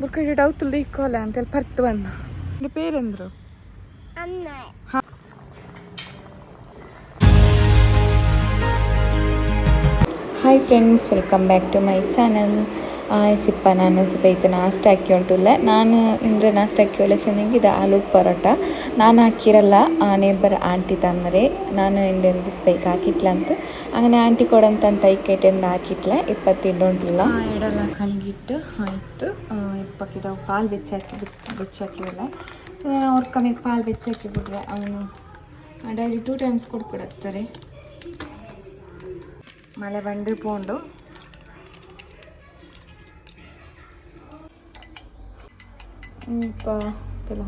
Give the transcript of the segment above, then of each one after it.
ಬುರ್ಕ ಡೌತುಲ್ದ ಇಕ್ಕೋಲ ಅಂತೇಳಿ ಪರ್ತು ಬಂದ ನಿನ್ನ ಪೇರೆಂದ್ರು ಅನ್ನ hi friends welcome back to my channel ಸಿಪ್ಪ ನಾನು ಸ್ವಲ್ಪ ಈತ ನಾಷ್ಟ ಹಾಕಿ ಉಂಟುಲ್ಲ ನಾನು ಇಂದ್ರ ನಾಷ್ಟ ಹಾಕಿ ಒಳ್ಳೆ ಚೆನ್ನಾಗಿದೆ ಆಲೂ ಪರೋಟ ನಾನು ಹಾಕಿರಲ್ಲ ಆ ನೇಬರ್ ಆಂಟಿ ತಂದರೆ ನಾನು ಇಂಡೆಂದು ಸ್ಪೈಕ್ ಹಾಕಿಟ್ಲ ಅಂತ അങ്ങനെ ಆಂಟಿ ಕೊಡಂತ ಐಕೈಟೆಂದು ಹಾಕಿಟ್ಲೆ ಇಪ್ಪತ್ತಿಂಡು ಉಂಟಲ್ಲ ಎಡಲ್ಲ ಕಲ್ಗಿಟ್ಟು ಆಯಿತು ಇಪ್ಪಕ್ಕಿಡ ಪಾಲು ಬೆಚ್ಚಾಕಿ ಬೆಚ್ಚಾಕಿವಲ್ಲ ಸೊ ನಾನು ಅವ್ರ ಕಮ್ಮಿಗೆ ಪಾಲು ಬೆಚ್ಚಾಕಿ ಬಿಟ್ರೆ ಅವನು ಡೈಲಿ ಟೂ ಟೈಮ್ಸ್ ಕೊಡ್ಕೊಡತ್ತಾರೆ ಮಳೆ ಬಂದು ಪೋಂಡು ಇಪ್ಪ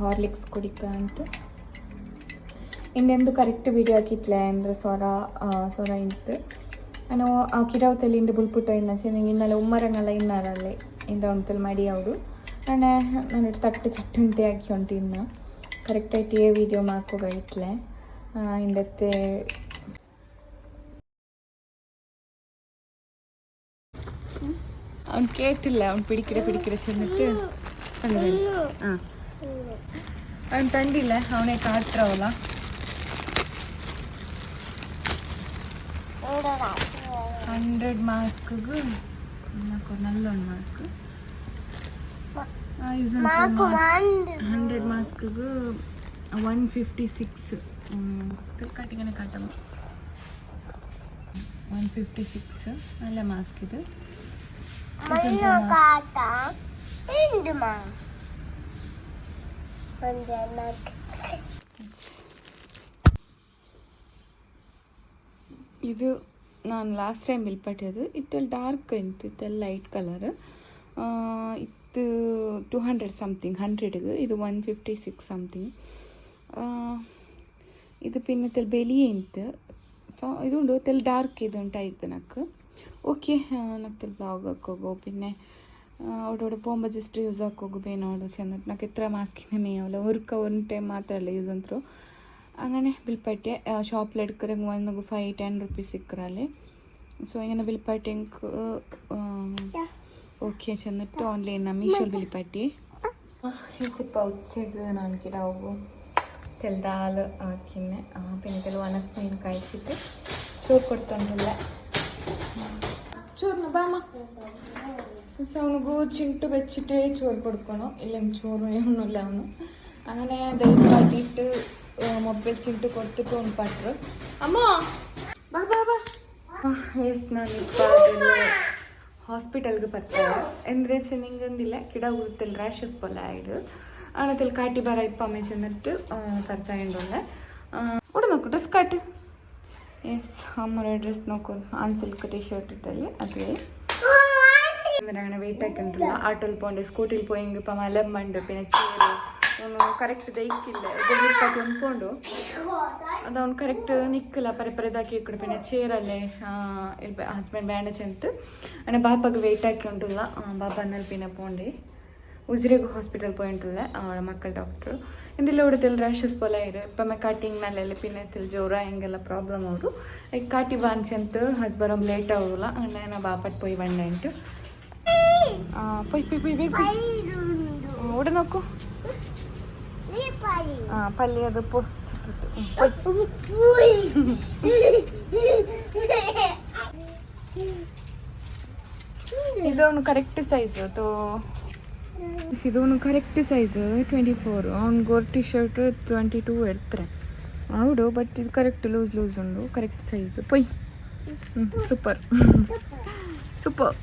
ಹಾರ್ಲಿಕ್ಸ್ ಕುಡಿತ ಅಂಟು ಇನ್ನೆಂದು ಕರೆಕ್ಟ್ ವಿಡಿಯೋ ಹಾಕಿತ್ಲೆ ಅಂದ್ರೆ ಸ್ವರ ಆ, ಸ್ವರ ಇಂತು ನಾನು ಆ ಕಿಡವತಲ್ಲಿ ಇಂಡು ಬುಲ್ಪುಟ್ಟ ಇನ್ನ ಚೆನ್ನಾಗಿ ಇನ್ನಲ್ಲ ಉಮ್ಮರಂಗಲ್ಲ ಇನ್ನಾರಲ್ಲೇ ಇಂಡ ಉಂಟಲ್ಲಿ ಮಡಿ ಅವಡು ನಾನು ನಾನು ತಟ್ಟು ತಟ್ಟು ಉಂಟೆ ಹಾಕಿ ಉಂಟು ಇನ್ನು ಕರೆಕ್ಟಾಗಿ ಏ ವಿಡಿಯೋ ಮಾಕೋಗ ಇಟ್ಲೆ ಇಂಡತ್ತೆ ಅವ್ನು ಕೇಟಿಲ್ಲ ಅವ್ನು ಪಿಡಿಕಿಡ ಪಿಡಿಕಿಡ ಚೆನ್ನಕ್ಕೆ ಹಾಂ ಅವ್ನು ತಂದಿಲ್ಲ ಅವನೇ ಕಾಟ್ರವಲ್ಲ ಹಂಡ್ರೆಡ್ ಮಾಸ್ಕ್ಗೂ ನಲ್ಲೊಂದು ಮಾಸ್ಕ್ ಹಂಡ್ರೆಡ್ ಮಾಸ್ಕ್ಗೂ ಒನ್ ಫಿಫ್ಟಿ ಸಿಕ್ಸ್ ಕಟ್ಟಿಗೆನೆ ಕಾಟಮ್ಮ ಒನ್ ಫಿಫ್ಟಿ ಸಿಕ್ಸ್ ಅಲ್ಲ ಮಾಸ್ಕ್ ಇದು Indyma. Będę na... ಇದು ನಾನು ಲಾಸ್ಟ್ ಟೈಮ್ ಬಿಲ್ಪಟ್ಟಿದ್ದು ಇದು ಡಾರ್ಕ್ ಇತ್ತು ಇದು ಲೈಟ್ ಕಲರ್ ಇತ್ತು ಟು ಹಂಡ್ರೆಡ್ ಸಮಥಿಂಗ್ ಹಂಡ್ರೆಡ್ ಇದು. ಇದು ಒನ್ ಫಿಫ್ಟಿ ಸಿಕ್ಸ್ ಸಮಥಿಂಗ್ ಇದು ಪಿನ್ನದಲ್ಲಿ ಬೆಲಿಯೇ ಇಂತು ಸೊ ಇದುಂಡು ತೆಲ್ ಡಾರ್ಕ್ ಇದುಂಟು ಆಯ್ತು ನಕ್ ಓಕೆ ನಕ್ತಲ್ಲಿ ಬ್ಲಾಗ್ ಹಾಕೋಗೋ ಪಿನ್ನೆ അവിടെ അവിടെ പോകുമ്പോൾ ಜಸ್ಟ್ ಯೂಸ್ ಹಾಕೋಗು ಬೇನೋಡು ಚೆಂದ నాకు എത്ര മാസ്കിനെ മേയാവില്ല ഒരു ഒരു ടൈം മാത്രമല്ല യൂസ് ಅಂತರು അങ്ങനെ ബിൽപ്പറ്റെ ഷോപ്പിൽ എടുക്കറെങ്കിൽ വന്നു ഫൈവ് ടെൻ റുപ്പീസ് ഇക്കറാല് ಸೊ ഇങ്ങനെ ബിൽപ്പറ്റെ എനിക്ക് ഓക്കെ ചെന്നിട്ട് ഓൺലൈൻ മീഷോയിൽ ബിൽപ്പറ്റി ಸಿಪ್ಪ ಉಚ್ಚೆಗೆ ನಾನು ಗಿಡ ಹೋಗು ತೆಲ್ ದಾಲ್ ಹಾಕಿನ್ನೆ ಆ, പിന്നെ ತೆಲ್ ಒಣಕ್ ಮೀನು ಕಾಯಿಸಿಟ್ಟು ಚೂರು ಕೊಡ್ತೊಂಡಿಲ್ಲ ചോറിന് ബാമ ചിട്ട് വെച്ചിട്ട് ചോറ് കൊടുക്കണോ. ഇല്ലെങ്കിൽ ചോറ് ഒന്നുമില്ല എന്ന് അങ്ങനെ ദൈവമാട്ടിട്ട് മൊബൈൽ ചിട്ട് കൊടുത്തിട്ട് ഒന്ന് പട്ടു അമ്മോ! ഹോസ്പിറ്റലിക്ക് പറ്റാ എന്തെന്നില്ല കിട ഉരുത്തിൽ റാഷസ് പോലെ ആയിട്ട് അങ്ങനത്തിൽ കാട്ടി പറ ഇപ്പം അമ്മ ചെന്നിട്ട് പറഞ്ഞുണ്ട് ഉടൻ നോക്കൂ ഡ്രസ് കാട്ട്. യെസ് അമ്മയുടെ ഡ്രസ് നോക്കൂ. ആൺ സിൽക്ക് ടീഷർട്ട് ഇട്ടല്ലേ? അതേ വന്നിട്ട് അങ്ങനെ വെയിറ്റ് ആക്കിയിട്ടുള്ള ആട്ടോയിൽ പോകണ്ട് സ്കൂട്ടിയിൽ പോയി ഇപ്പം മലമ്പുണ്ട് പിന്നെ ചേര് ഒന്ന് കറക്റ്റ് ദഹിക്കില്ല വീട്ടാക്കി ഒന്ന് പോണ്ടു അതവൻ കറക്റ്റ് നിൽക്കില്ല പരപ്പര ഇതാക്കി വെക്കണം പിന്നെ ചേരല്ലേ ഹസ്ബൻഡ് വേണ്ട ചെന്നിട്ട് അങ്ങനെ ബാപ്പക്ക് വെയിറ്റ് ആക്കി ഉണ്ടുള്ള ബാപ്പ എന്നാൽ പിന്നെ പോണ്ടേ ಉಜಿರೆಗೆ ಹಾಸ್ಪಿಟಲ್ ಪೋಯಿಂಟಲ್ಲ ಅವಳ ಮಕ್ಕಳ ಡಾಕ್ಟ್ರು ಇಂದಿಲ್ಲ ಹೊಡೆದಿಲ್ಲ ರ್ಯಾಷಸ್ ಪೋಲ ಇರು ಇಪ್ಪಮ್ಮೆ ಕಾಟಿಂಗ್ ಮೇಲೆ ಪಿನ್ನೆತ್ತಿಲ್ ಜ್ವರ ಹಿಂಗೆಲ್ಲ ಪ್ರಾಬ್ಲಮ್ ಅವರು ಕಾಟಿ ಬಾಂಚಿ ಅಂತ ಹಸ್ಬರಮ್ ಲೇಟ್ ಆಗೋಲ್ಲ ಅಣ್ಣ ನಾ ಬಾಪಟ್ ಪೋಯಿ ಬಂಡೆ ಅಂಟು ಬೇಗ ಉಡ ನೋಕು ಈ ಪಾರಿ ಹಾಂ ಪಲ್ಯ ಅದು ಪೊ ಇದವನು ಕರೆಕ್ಟ್ ಸೈಜ್ ತೋ ಇದವನು ಕರೆಕ್ಟ್ ಸೈಜ್ ಟ್ವೆಂಟಿ ಫೋರ್ ಅವ್ನು ಗೋರ್ ಟಿ ಶರ್ಟ್ ಟ್ವೆಂಟಿ ಟೂ ಎಡ್ತಾರೆ ಹೌದು ಬಟ್ ಇದು ಕರೆಕ್ಟ್ ಲೂಸ್ ಲೂಸ್ ಉಂಡು ಕರೆಕ್ಟ್ ಸೈಜ್ ಪೊಯ್ ಸೂಪರ್ ಸೂಪರ್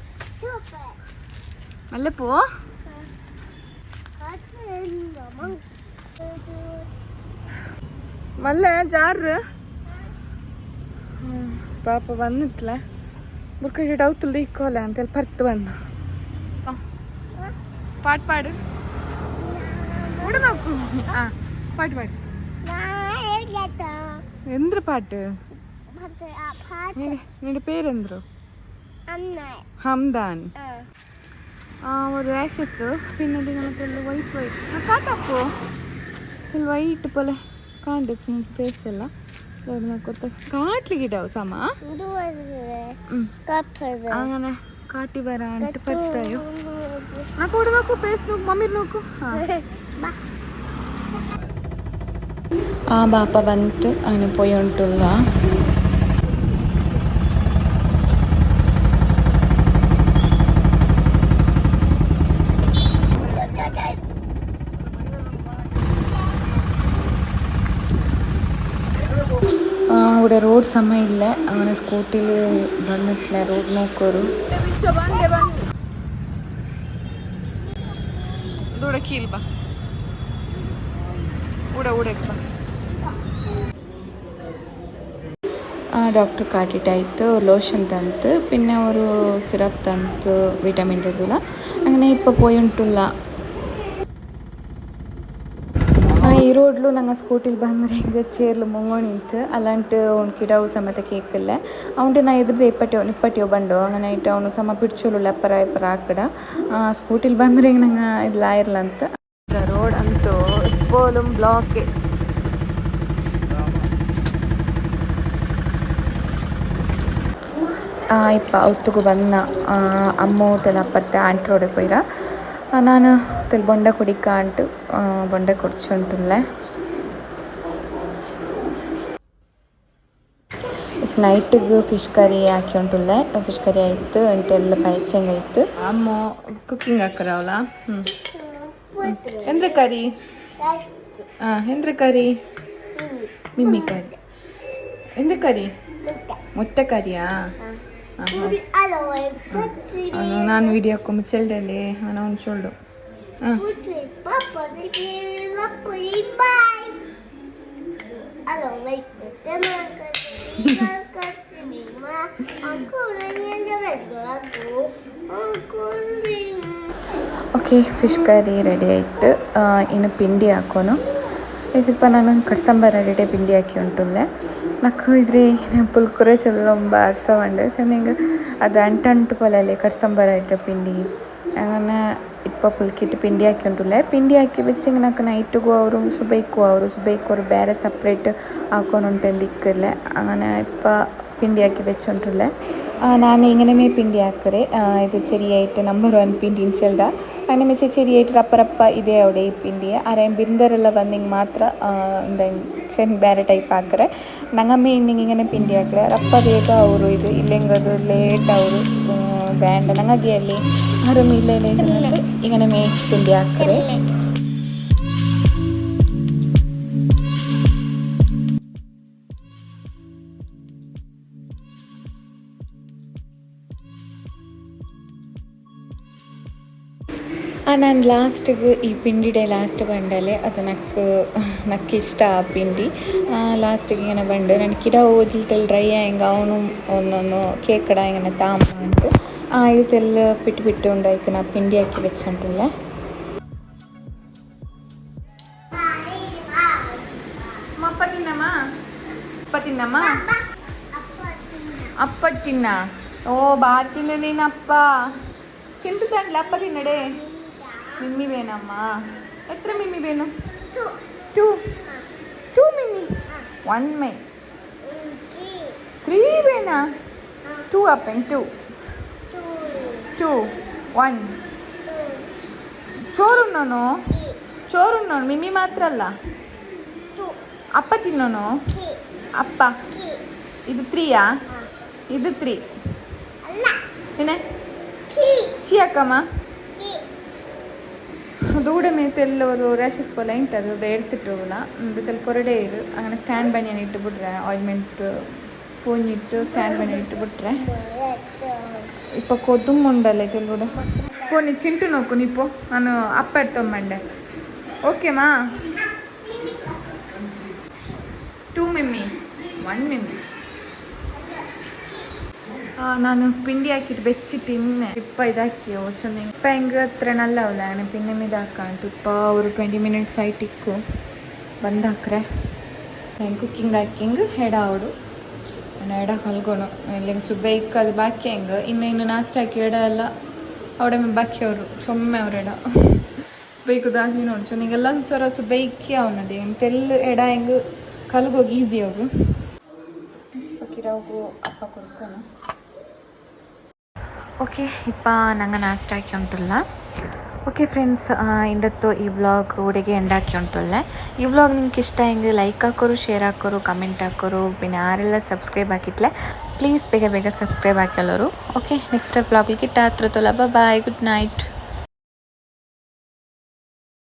നല്ല പോ? മല്ല ജാറ് പാപ്പ വന്നിട്ടില്ല. ബുക്ക് ഡൗത്തുള്ള ഇക്കോല എന്തെങ്കിലും പരത്ത് വന്നു. പാട്ട് പാട്. ഇവിടെ നോക്കൂ ആ പാട്ട് പാട്. എന്ത് പാട്ട്? നിന്റെ പേരെന്തോ ഹംദാൻ. ഒരു ആഷസ് പിന്നെ ഇങ്ങനത്തെ വൈറ്റ് വൈറ്റ് കാട്ടാക്കോ വൈറ്റ് പോലെ കാണ്ട് ഫേസ് എല്ലാം നോക്കത്തെ കാട്ടിലിക്കിട്ടാവും സമ? അങ്ങനെ കാട്ടി വരാണ്ട് പറ്റായോ? നമുക്ക് നോക്കൂ ഫേസ് നോക്കൂ മമ്മി നോക്കൂ. ആ. ബാപ്പ വന്നിട്ട് അങ്ങനെ പോയി റോഡ് സമയമില്ല അങ്ങനെ സ്കൂട്ടിയിൽ വന്നിട്ടില്ല റോഡ് നോക്കൊരു ಡಾಕ್ಟ್ರ್ ಕಾಟಿಟ್ಟಾಯಿತು ಲೋಷನ್ ತಂತು ಪಿನ್ನೆ ಅವರು ಸಿರಪ್ ತಂತು ವಿಟಮಿನ್ ಇರದಿಲ್ಲ അങ്ങനെ ഇപ്പോൾ പോയിട്ടുള്ള ഈ റോഡിലും ഞങ്ങൾ സ്കൂട്ടിൽ ಬಂದ್ರೆ ചേറിൽ മുങ്ങോണിത്ത് അല്ലാണ്ട് ഓൺ കിടാവ് സമയത്ത് ಅವ್ಂಟೆ അതുകൊണ്ട് ഞാൻ എതിർത്ത് ഇപ്പറ്റോ ഇപ്പറ്റോ ബണ്ടോ അങ്ങനെ ആയിട്ട് അവನು ಸಮ ಪಿಡ್ಚೋಲ್ಲ ಎಪ್ಪರ ಎಪ್ಪರ ಆಕಡ ಸ್ಕೂಟಿಲಿ ಬಂದ್ರೆ ನಂಗೆ ಇದು ಲಾಯಿರ್ಲ ಅಂತ. ರೋಡ್ ಅಂತೂ ಇಪ್ಪೋಲಂ ಬ್ಲಾಕೆ. ಇಪ್ಪ ಅವತ್ತಿಗೂ ಬಂದ ಅಮ್ಮೋ ತೆಲ ಅಪ್ಪತ್ತೆ ಆಂಟಿ ರೋಡಿಗೆ ಪೋಯ್ರ. ನಾನು ತೆಲ್ ಬೊಂಡ ಕುಡಿಕ ಅಂಟು ಆ, ಬೊಂಡ ಕುಡ್ಚುಂಟುಲ್ಲೆ ನೈಟಿಗೆ ಫಿಶ್ ಕರಿ ಹಾಕಿ ಉಂಟುಲ್ಲೆ ಫಿಶ್ ಕರಿ ಆಯಿತು ಎಂತೆಲ್ಲ ಪೈಚಂಗ್ ಆಯಿತು ಅಮ್ಮ ಕುಕ್ಕಿಂಗ್ ಹಾಕರವಲ್ಲ ಹ್ಞೂ ಎಂದ್ರೆ ಕರಿ ಹಾಂ ಎಂದ್ರೆ ಕರಿ ಮಿಮ್ಮಿ ಕರಿ ಎಂದ್ರೆ ಕರಿ ಮೊಟ್ಟೆ ಕರಿಯಾ ಅಲೋ ಎಪ್ಪತ್ತಿ ಅವನು ಅಲ್ಲ ನಾನು ವಿಡಿಯೋ ಕೊಮಚೆಲ್ಡಲ್ಲಿ ನಾನು ಒಂದ್ ಶೋಲ್ಡ್ ಹೌದು ಅಲ್ಲೇ ಮೇಕೆ ತಮ ಕತ್ತಿನಾ ಕತ್ತಿನಾ ಆ cool okay fish curry ready ಆಯಿತು ಇನ್ನು ಪಿಂಡಿ ಹಾಕೋಣ ಈ ಸ್ವಲ್ಪ ನಾನೊಂದು ಕಡ್ಸಂಬ ರೆಡಿ ಬಿಂಡಿ ಹಾಕಿ ಉಂಟುಲ್ಲೆ ನಕ್ಕು ಇದ್ರೆ ಪುಲ್ಕುರೆ ಚಲೋ ಬಾರ್ಸ ಉಂಡೆ ಸೊ ನಂಗೆ ಅದು ಅಂಟು ಅಂಟು ಪೊಲಲೆ ಕಡ್ಸಂಬರ ಇಟ್ಟ ಪಿಂಡಿ ಅವನ ಇಪ್ಪ ಪುಲ್ಕಿಟ್ಟು ಪಿಂಡಿ ಹಾಕಿ ಉಂಟುಲ್ಲೆ ಪಿಂಡಿ ಹಾಕಿ ಬೆಚ್ಚಿಂಗ್ ನಾಲ್ಕು ನೈಟ್ಗೂ ಅವರು ಸುಬೈಕು ಅವರು ಸುಬೈಕು ಅವರು ಬೇರೆ ಸಪ್ರೇಟ್ ಹಾಕೊಂಡು ಉಂಟು ದಿಕ್ಕಿಲ್ಲ ಅವನ ಇಪ್ಪ ಪಿಂಡಿಯಾಕಿ ವೆಚ್ಚೊಂಡುಳ್ಳೆ ನಾನು ഇങ്ങനെമേ ಪಿಂಡಿ ಹಾಕರೆ ಇದು ചെറിയായിട്ട് നമ്പർ വൺ ಪಿಂಡಿ ഇഞ്ചൽഡ അങ്ങനെ ചെറിയായിട്ട് ರಪ್ಪ ರಪ್ಪ ಇದೆ അവിടെ ಈ ಪಿಂಡಿ ಅರೇನ್ ಬಿಂದರೆಲ್ಲ ಬಂದಿಂಗೆ ಮಾತ್ರ ಚೆನ್ನ ಬೇರೆ ಟೈಪ್ ಹಾಕ್ರೆ ನಂಗಮ್ಮೆ ಇನ್ನಿಂಗೆ ಇಂಗನೆ ಪಿಂಡಿ ಹಾಕ್ರೆ ರಪ್ಪ ಬೇಗ ಅವರು ಇದು ಇಲ್ಲೆಂಗದು ಲೇಟ್ ಅವರು ಬ್ಯಾಂಡ್ ನಂಗೆ ಅಲ್ಲಿ ಅರುಮಿಲ್ಲೇನೆ ಇങ്ങനെ ಪಿಂಡಿ ಹಾಕ್ರೆ ನಾನು ಲಾಸ್ಟಿಗೆ ಈ ಪಿಂಡಿಡೆ ಲಾಸ್ಟ್ ಬಂಡಲೆ ಅದು ನಕ್ಕ ನಕ್ಕ ಇಷ್ಟ ಆ ಪಿಂಡಿ ಲಾಸ್ಟಿಗೆ ಏನ ಬಂಡು ನಾನು ಕಿಡ ಓದ್ಲಿತಲ್ಲಿ ಡ್ರೈ ಆಯಂಗ ಅವನು ಒಂದೊಂದು ಕೇಕಡ ಇಂಗನ ತಾಮ ಅಂಟು ಇದೆಲ್ಲ ಬಿಟ್ಟು ಬಿಟ್ಟು ഉണ്ടായിക്ക് ನಾ ಪಿಂಡಿ ಹಾಕಿ വെച്ചിട്ടുണ്ടല്ലേ ಅಪ್ಪ ತಿನ್ನಮ್ಮ ಅಪ್ಪ ತಿನ್ನಮ್ಮ ಅಪ್ಪ ತಿನ್ನ ಓ ಬಾತಿಂದ ನೀನಪ್ಪ ಚಿಂಟು ತಂಡ್ಲ ಅಪ್ಪ ತಿನ್ನಡೆ ಮಿಮ್ಮಿ ಬೇನಮ್ಮ ಎತ್ರ ಮಿಮ್ಮಿ ಬೇನು ಟೂ ಟೂ ಮಿಮ್ಮಿ? ಒನ್ ಮೈ. ತ್ರೀ. ಬೇನ ಟೂ ಅಪ್ಪನ್ ಟೂ. ಟೂ. ಒನ್. ಚೋರುಣ್ಣೋನು ಚೋರುಣ್ಣೋನು ಮಿಮ್ಮಿ ಮಾತ್ರ ಅಲ್ಲ? ಅಪ್ಪ ತಿನ್ನೋನು ಅಪ್ಪ. ಇದು ತ್ರೀಯಾ? ಇದು ತ್ರೀ. ಏನೇ? ಚೀ ಅಕ್ಕಮ್ಮ. ദൂടമേ തെല്ല ഒരു റാഷസ് പോലെ ഇട്ടത് അത് എടുത്തിട്ട് പോകില്ല തെൽ കൊറേ ഇത് അങ്ങനെ സ്റ്റാൻഡ് പണിയാണ് ഇട്ട് ಬಿಟ್ರೆ ഓയിൽമെൻറ്റ് പൂഞ്ഞിട്ട് സ്റ്റാൻഡ് പണി ഇട്ട് ಬಿಟ್ರೆ ഇപ്പോൾ കൊതുമുണ്ടല്ലേ തെല്ലൂടെ ഇപ്പോൾ നീ ചിಂಟು നോക്കൂ ഇപ്പോൾ ನಾನು അപ്പ എടുത്തോമ്മണ്ടേ ಓಕೆ ಮಾ ಟೂ ಮಿಮ್ಮಿ ಒನ್ ಮಿಮ್ಮಿ ನಾನು ಪಿಂಡಿ ಹಾಕಿಟ್ಟು ಬೆಚ್ಚಿ ತಿನ್ನೆ. ತುಪ್ಪ ಇದಾಕಿ ಚೆನ್ನ ಇಪ್ಪ ಹೆಂಗೆ ಹತ್ರ ನಲ್ಲವಲ್ಲ ನಾನು ಪಿಂಡಿ ಮೀದ ಹಾಕಂಟು ತುಪ್ಪ, ಅವರು ಟ್ವೆಂಟಿ ಮಿನಿಟ್ಸ್ ಆಯ್ತಿಕ್ಕು ಬಂದು ಹಾಕ್ರೆ. ಹೆಂಗೆ ಕುಕ್ಕಿಂಗ್ ಹಾಕಿಂಗ್ ಹೆಡ. ಅವಡು ನಾನು ಎಡ ಕಲ್ಗೋಣ. ಇಲ್ಲಿ ಸುಬೇಕ್ ಅದು ಬಾಕಿ ಹೆಂಗೆ? ಇನ್ನು ಇನ್ನು ನಾಷ್ಟ ಹಾಕಿ ಎಡ ಎಲ್ಲ ಅವಡೆ ಮೇಲೆ ಬಾಕಿ ಅವರು. ಸೊಮ್ಮೆ ಅವ್ರ ಎಡ. ಸುಬ್ಬೈಕು ದಾಸಿ ನೋಡಿ. ನೀಗೆಲ್ಲ ಸರ ಸುಬ್ಬೈಕಿ ಅವನದೇ ತೆಲ್ಲ ಎಡ ಹೆಂಗೆ ಕಲ್ಗೋಗಿ ಈಸಿ ಅವರು ಅಪ್ಪ ಕೊಡ್ಕೋಣ ಓಕೆ ಇಪ್ಪ ನಂಗೆ ನಾಷ್ಟ ಹಾಕಿ ಉಂಟಲ್ಲ ಓಕೆ ಫ್ರೆಂಡ್ಸ್ ಇಂದತ್ತು ಈ ಬ್ಲಾಗ್ ಊರಿಗೆ ಎಂಡ್ ಹಾಕಿ ಉಂಟುಲ್ಲೆ ಈ ಬ್ಲಾಗ್ ನಿಮ್ಗೆ ಇಷ್ಟ ಹೆಂಗೆ ಲೈಕ್ ಹಾಕೋರು ಶೇರ್ ಹಾಕೋರು ಕಮೆಂಟ್ ಹಾಕೋರು പിന്നെ ಯಾರೆಲ್ಲ ಸಬ್ಸ್ಕ್ರೈಬ್ ಹಾಕಿಟ್ಲೆ ಪ್ಲೀಸ್ ಬೇಗ ಬೇಗ ಸಬ್ಸ್ಕ್ರೈಬ್ ಹಾಕಲ್ಲರು okay next ಬ್ಲಾಗ್ಲಿಗೆ ಟಾತ್ರತೊಲ bye good night